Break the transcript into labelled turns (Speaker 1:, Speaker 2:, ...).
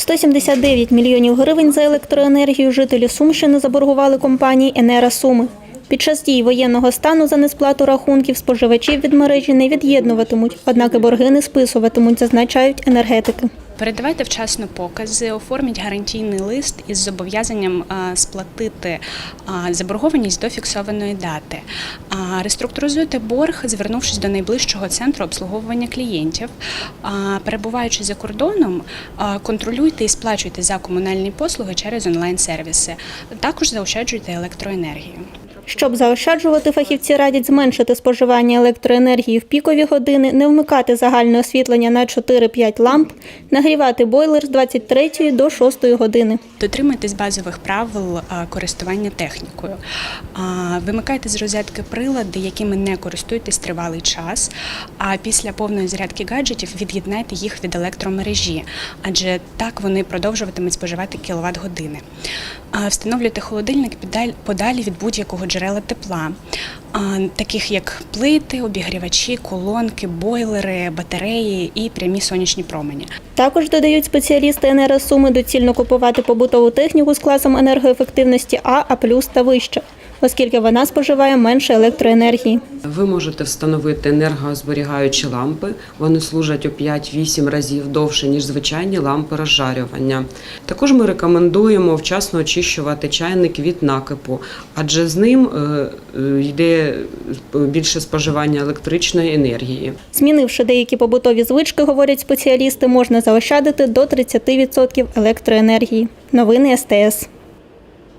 Speaker 1: 179 мільйонів гривень за електроенергію жителі Сумщини заборгували компанії «Енера Суми». Під час дій воєнного стану за несплату рахунків споживачів від мережі не від'єднуватимуть, однак і борги не списуватимуть, зазначають енергетики.
Speaker 2: Передавайте вчасно покази, оформіть гарантійний лист із зобов'язанням сплатити заборгованість до фіксованої дати. Реструктуризуйте борг, звернувшись до найближчого центру обслуговування клієнтів. Перебуваючи за кордоном, контролюйте і сплачуйте за комунальні послуги через онлайн-сервіси. Також заощаджуйте електроенергію.
Speaker 1: Щоб заощаджувати, фахівці радять зменшити споживання електроенергії в пікові години, не вмикати загальне освітлення на 4-5 ламп, нагрівати бойлер з 23 до 6 години.
Speaker 2: Дотримуйтесь базових правил користування технікою. Вимикайте з розетки прилади, якими не користуєтесь тривалий час. А після повної зарядки гаджетів від'єднайте їх від електромережі, адже так вони продовжуватимуть споживати кіловат години. Встановлюйте холодильник подалі від будь-якого джерела тепла, а, таких як плити, обігрівачі, колонки, бойлери, батареї і прямі сонячні промені.
Speaker 1: Також додають спеціалісти енеросуми доцільно купувати побутову техніку з класом енергоефективності А, А+, та вище, оскільки вона споживає менше електроенергії.
Speaker 3: Ви можете встановити енергозберігаючі лампи. Вони служать у 5-8 разів довше, ніж звичайні лампи розжарювання. Також ми рекомендуємо вчасно очищувати чайник від накипу, адже з ним е, е, йде більше споживання електричної енергії.
Speaker 1: Змінивши деякі побутові звички, говорять спеціалісти, можна заощадити до 30% електроенергії. Новини СТС.